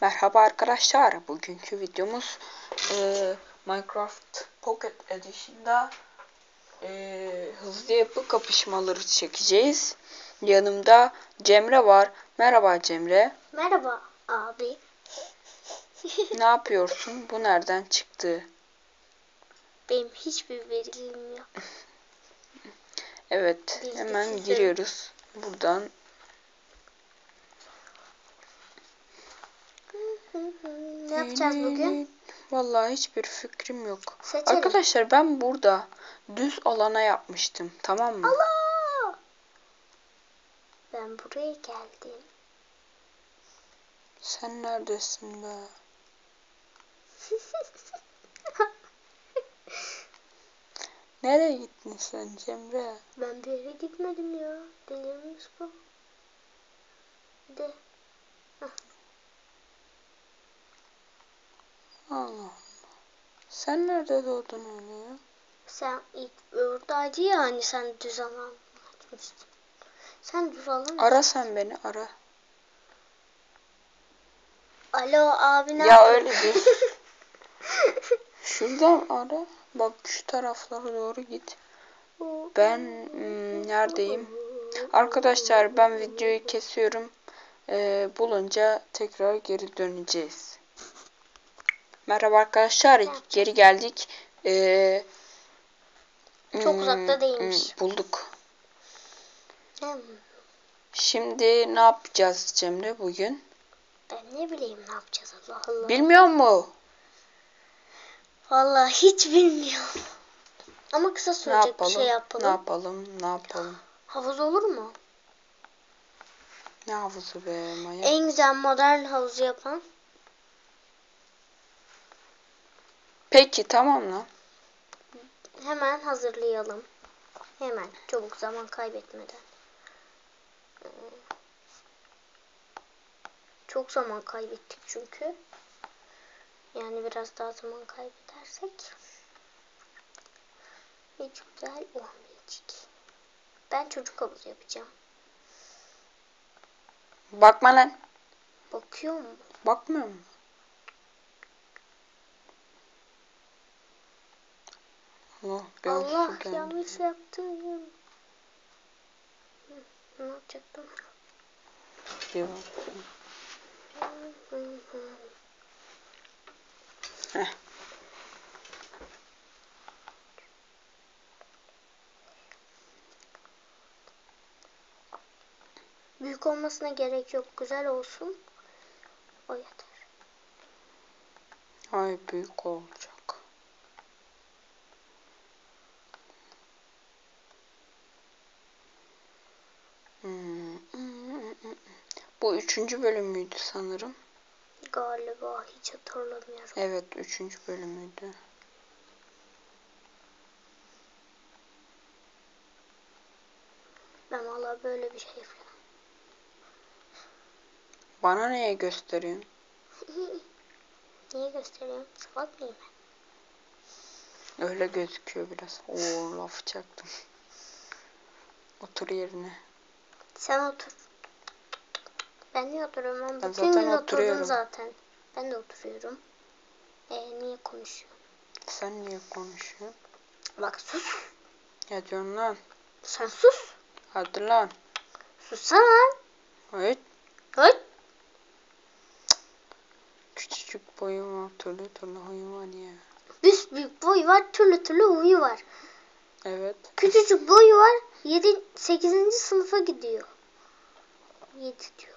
Merhaba arkadaşlar. Bugünkü videomuz e, Minecraft Pocket Edition'da e, hızlı yapı kapışmaları çekeceğiz. Yanımda Cemre var. Merhaba Cemre. Merhaba abi. Ne yapıyorsun? Bu nereden çıktı? Benim hiçbir bilgim yok. Evet, de hemen giriyoruz. Buradan ne yapacağız bugün? Vallahi hiçbir fikrim yok. Seçelim. Arkadaşlar ben burada düz alana yapmıştım. Tamam mı? Allah! Ben buraya geldim. Sen neredesin be? Nereye gittin sen Cemre? ben bir yere gitmedim ya. Delirmiş bu. De. Allah Allah. Sen nerede doğdun öyle ya? Sen ilk oradaydı ya hani sen düz alan açmıştın. Sen düz alan Ara sen beni ara. Alo abi ne Ya öyle değil. Şuradan ara. Bak şu taraflara doğru git. Ben hmm, neredeyim? Arkadaşlar ben videoyu kesiyorum. Ee, bulunca tekrar geri döneceğiz. Merhaba arkadaşlar. Geri geldik. Ee, Çok hmm, uzakta değilmiş. hmm, Bulduk. Hmm, Şimdi ne yapacağız Cemre bugün? Ben ne bileyim ne yapacağız Allah Allah. Bilmiyor mu? Vallahi hiç bilmiyorum. Ama kısa Ne sürecek bir yapalım? şey yapalım. Ne yapalım? Ne yapalım? Havuz olur mu? Ne havuzu be manyak. En güzel modern havuzu yapan. Peki tamam lan. Hemen hazırlayalım. Hemen çabuk zaman kaybetmeden. Ee, Çok zaman kaybettik çünkü. Yani biraz daha zaman kaybedersek hiç güzel olmayacak. Ben çocuk havuzu yapacağım. Bakma lan. Bakıyor mu? Bakmıyor mu? Allah, biraz Allah geldi. yanlış yaptım. Ne yapacaktım? Hı. Heh. Büyük olmasına gerek yok. Güzel olsun. O yeter. Ay büyük olacak. Hmm. Üçüncü bölümüydü sanırım. Galiba hiç hatırlamıyorum. Evet üçüncü bölümüydü. Ben valla böyle bir şey yapıyorum. Bana neye gösteriyorsun? Niye gösteriyorum? Salak mıyım ben? Öyle gözüküyor biraz. Oo laf çaktım. Otur yerine. Sen otur. Ben niye oturuyorum? Ben bütün zaten gün oturdum oturuyorum. zaten. Ben de oturuyorum. Ee, niye konuşuyorum? Sen niye konuşuyorsun? Bak sus. Ya diyorsun lan. Sen sus. Hadi lan. Sussana lan. Evet. Hıt. Küçücük boyum var. Türlü türlü huyum var ya. Büs büyük boyu var. Türlü türlü huyu var. Evet. Küçücük boyu var. 7 8. sınıfa gidiyor. 7 diyordum.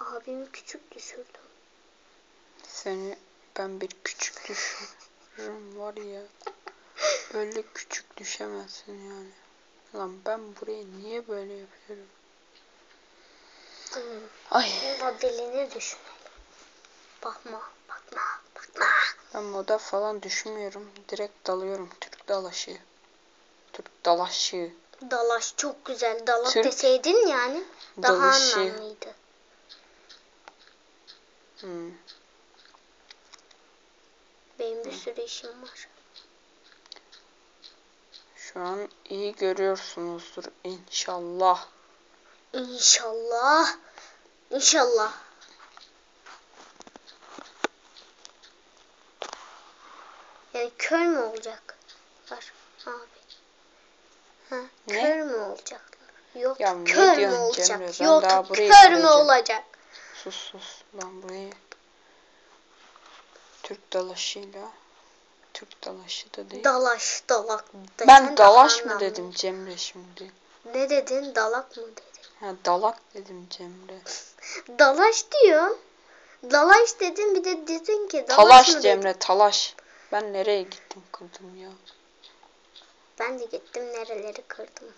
Abimi küçük düşürdüm. Seni ben bir küçük düşürürüm var ya. Öyle küçük düşemezsin yani. Lan ben burayı niye böyle yapıyorum? Hmm. Ay Modelini düşünelim. Bakma, bakma, bakma. ben moda falan düşünmüyorum. Direkt dalıyorum. Türk dalaşı. Türk dalaşı. Dalaş çok güzel. Dalaş Türk deseydin yani daha dalışı. anlamlıydı. Hmm. Benim bir sürü işim var. Şu an iyi görüyorsunuzdur inşallah. İnşallah. İnşallah. Yani kör mü olacaklar abi? Ha, ne? kör mü olacaklar? Yok ya kör mü olacak? Cemre, Yok kör mü olacak? Sus sus. Ben burayı Türk dalaşıyla Türk dalaşı da değil. Dalaş dalak. ben dalaş mı dedim Cemre şimdi? Ne dedin? Dalak mı dedin? Ha dalak dedim Cemre. Dalaş diyor. Dalaş dedin bir de dedin ki dalaş Talaş mı dedin? Cemre talaş. Ben nereye gittim kırdım ya. Ben de gittim nereleri kırdım.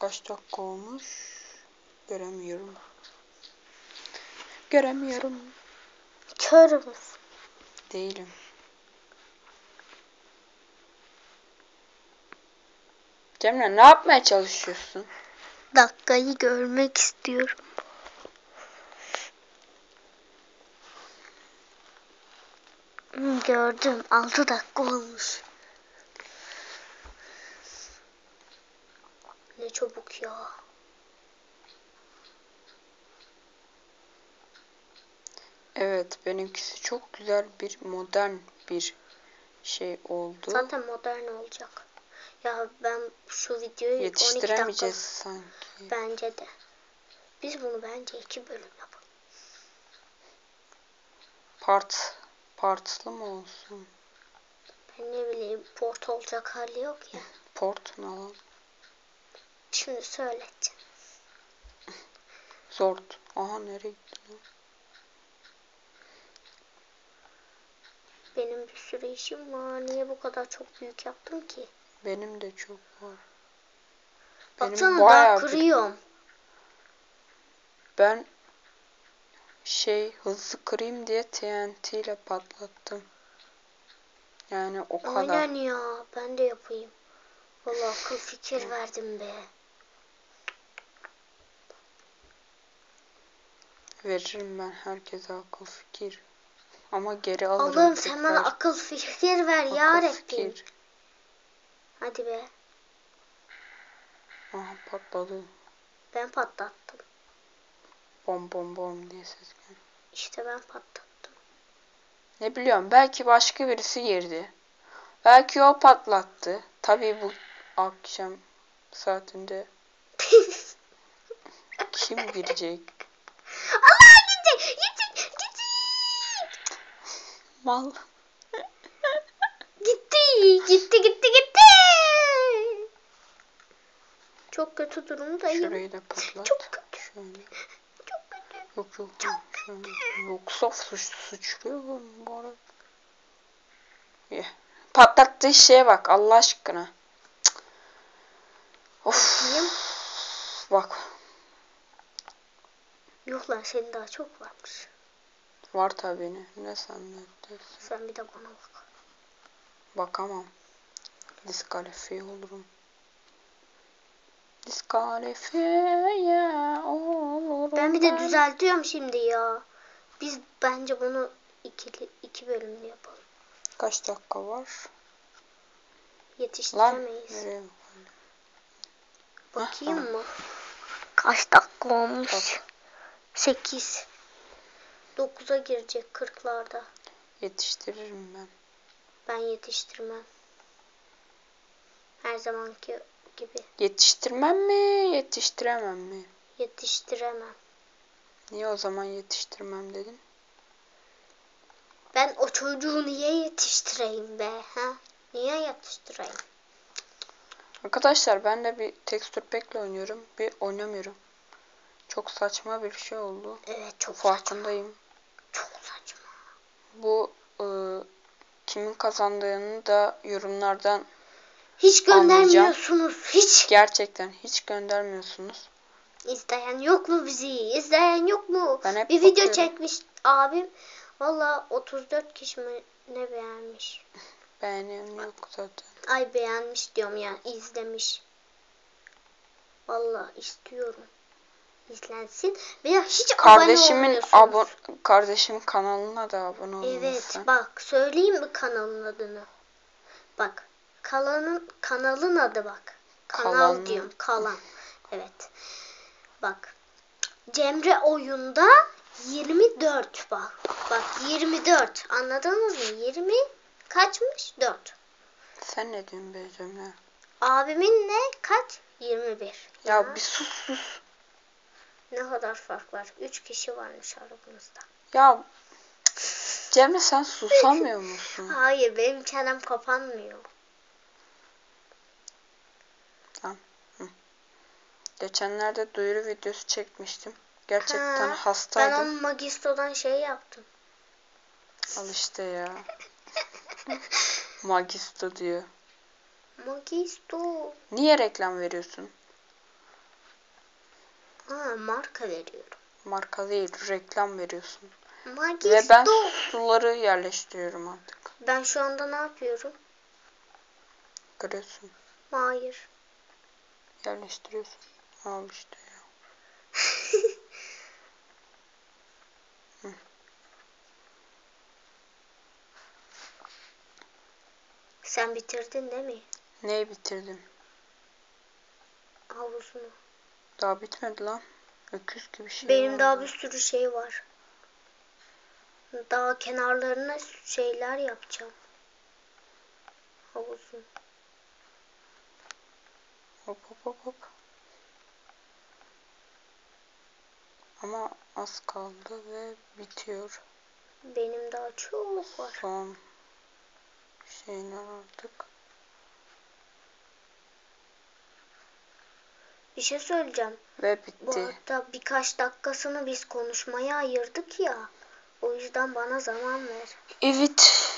Kaç dakika olmuş? Göremiyorum. Göremiyorum. Kör müsün? Değilim. Cemre ne yapmaya çalışıyorsun? Dakikayı görmek istiyorum. Hmm, Gördüm. 6 dakika olmuş. Ne çabuk ya. Evet benimkisi çok güzel bir modern bir şey oldu. Zaten modern olacak. Ya ben şu videoyu 12 dakika sanki. bence de. Biz bunu bence iki bölüm yapalım. Part partlı mı olsun? Ben ne bileyim port olacak hali yok ya. Port ne lan? Şimdi söyleteceğim. Zort. Aha nereye gitti lan? Benim bir sürü işim var. Niye bu kadar çok büyük yaptım ki? Benim de çok var. Benim Baksana bayağı bir- kırıyorum. Ben şey hızlı kırayım diye TNT ile patlattım. Yani o kadar. Aynen ya. Ben de yapayım. Vallahi akıl fikir verdim be. Veririm ben herkese akıl fikir. Ama geri alırım. Allah'ım sen bana akıl fikir ver ya Akıl Rabbim. fikir. Hadi be. Aha patladı. Ben patlattım. Bom bom bom diye ses geldi. İşte ben patlattım. Ne biliyorum belki başka birisi girdi. Belki o patlattı. Tabii bu akşam saatinde kim girecek? Allah gitti. Gitti. Gitti. Mal. Gitti. Gitti. Gitti. Gitti. Çok kötü durumdayım. Şurayı da patlat. Çok kötü. Şöyle. Çok kötü. Yok yok. Şöyle. Yoksa suç, suçluyor bu arada. Yeah. Patlattığı şeye bak Allah aşkına. Cık. Of. Bakayım. Bak. Yok lan senin daha çok varmış. Var tabii ne. Ne zannediyorsun? Sen bir de bana bak. Bakamam. Diskalifiye olurum. Diskalifiye olurum. Ben bir de düzeltiyorum şimdi ya. Biz bence bunu ikili, iki bölümlü yapalım. Kaç dakika var? Lan Yetiştiremeyiz. nereye? Bakayım mı? Kaç dakika Bak. olmuş? 8. 9'a girecek 40'larda. Yetiştiririm ben. Ben yetiştirmem. Her zamanki gibi Yetiştirmem mi? Yetiştiremem mi? yetiştiremem. Niye o zaman yetiştirmem dedin? Ben o çocuğu niye yetiştireyim be? Ha? Niye yetiştireyim? Arkadaşlar ben de bir tekstür pack'le oynuyorum. Bir oynamıyorum. Çok saçma bir şey oldu. Evet çok saçma. Farkındayım. Saçma. Bu e, kimin kazandığını da yorumlardan Hiç göndermiyorsunuz. Hiç. gerçekten hiç göndermiyorsunuz. İzleyen yok mu bizi? İzleyen yok mu? Ben hep bir video bakıyorum. çekmiş abim. Valla 34 kişi mi ne beğenmiş? Beğenen yok zaten. Ay beğenmiş diyorum ya izlemiş. Valla istiyorum. İzlensin. Veya hiç abone Kardeşimin olmuyorsunuz. abon kardeşimin kanalına da abone olun Evet lütfen. bak söyleyeyim mi kanalın adını? Bak kalanın kanalın adı bak. Kanal diyorum kalan. Evet. Bak. Cemre oyunda 24 bak. Bak 24. Anladınız mı? 20 kaçmış? 4. Sen ne diyorsun be Cemre? Abimin ne? Kaç? 21. Ya bir sus sus. Ne kadar fark var? 3 kişi varmış aramızda. Ya Cemre sen susamıyor musun? Hayır benim çenem kapanmıyor. Geçenlerde duyuru videosu çekmiştim. Gerçekten Ha, Ben hastaydım. onun Magisto'dan şey yaptım. Al işte ya. Magisto diyor. Magisto. Niye reklam veriyorsun? Ha marka veriyorum. Marka değil, reklam veriyorsun. Magisto. Ve ben suları yerleştiriyorum artık. Ben şu anda ne yapıyorum? Görüyorsun. Hayır. Yerleştiriyorsun. Al işte ya. Sen bitirdin değil mi? Neyi bitirdim? Havuzunu. Daha bitmedi lan. Öküz gibi şey Benim var daha bir sürü şey var. Daha kenarlarına şeyler yapacağım. Havuzun. Hop hop hop hop. Ama az kaldı ve bitiyor. Benim daha çok var. Son şeyler artık. Bir şey söyleyeceğim. Ve Bu bitti. hatta birkaç dakikasını biz konuşmaya ayırdık ya. O yüzden bana zaman ver. Evet.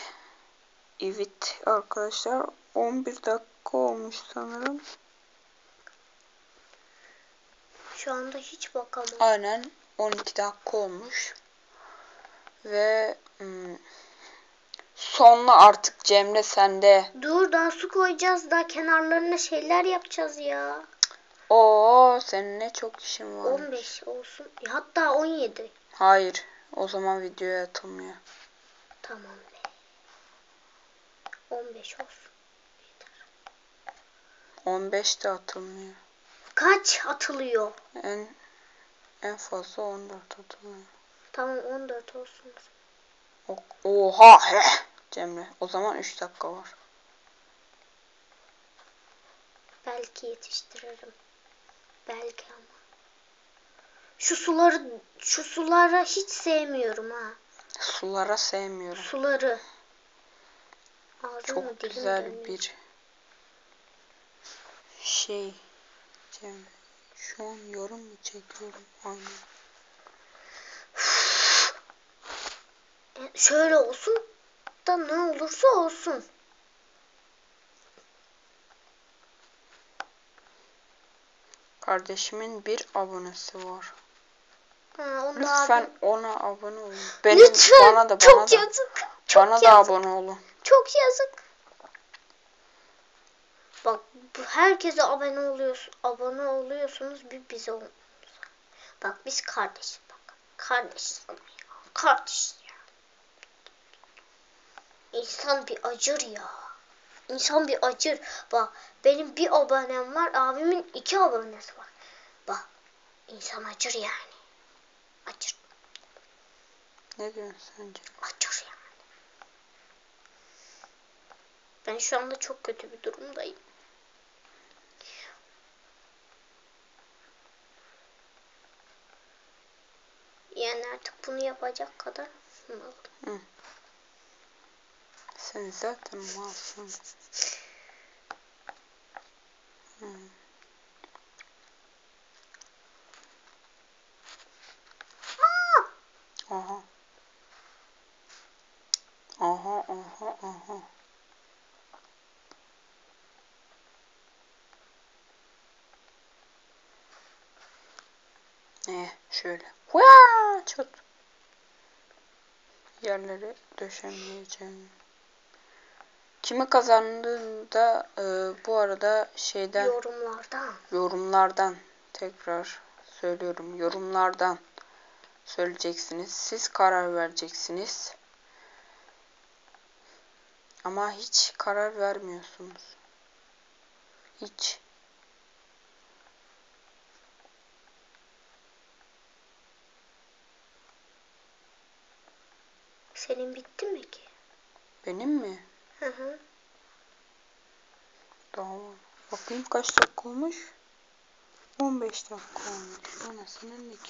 Evet arkadaşlar 11 dakika olmuş sanırım. Şu anda hiç bakamam. Aynen 12 dakika olmuş. Ve hmm, sonla artık Cemre sende. Dur daha su koyacağız. Daha kenarlarına şeyler yapacağız ya. Oo senin ne çok işin var. 15 olsun. Hatta 17. Hayır. O zaman videoya atılmıyor. Tamam be. 15 olsun. Yeter. 15 de atılmıyor. Kaç atılıyor? En en fazla 14 atılıyor. Tamam 14 olsun. O- Oha heh, Cemre. O zaman 3 dakika var. Belki yetiştiririm. Belki ama. Şu suları şu sulara hiç sevmiyorum ha. Sulara sevmiyorum. Suları. Ağzım Çok güzel dönüyor. bir şey. Şu an yorum mu çekiyorum? Aynen. E, Şöyle olsun da ne olursa olsun. Kardeşimin bir abonesi var. Ha, onu da Lütfen abim- ona abone olun. Benim, Lütfen. bana da bana çok da. yazık. Çok Bana da yazık. abone olun. Çok yazık. Bak herkese abone oluyorsun, abone oluyorsunuz bir bize olmuyorsunuz. Bak biz kardeşiz bak. Kardeşiz ama ya. Kardeşiz ya. İnsan bir acır ya. İnsan bir acır. Bak benim bir abonem var, abimin iki abonesi var. Bak insan acır yani. Acır, Ne diyorsun sence? acır yani. Ben şu anda çok kötü bir durumdayım. Yani artık bunu yapacak kadar malım. Sen zaten malsın. Hmm. Aha. Aha aha aha. Ne şöyle. Hua! Çat. Yerleri döşemeyeceğim. Kimi kazandığını da e, bu arada şeyden Yorumlardan. yorumlardan tekrar söylüyorum yorumlardan söyleyeceksiniz. Siz karar vereceksiniz. Ama hiç karar vermiyorsunuz. Hiç. Senin bitti mi ki? Benim mi? Var. Bakayım kaç dakika olmuş? 15 dakika olmuş. Anasının nikahı.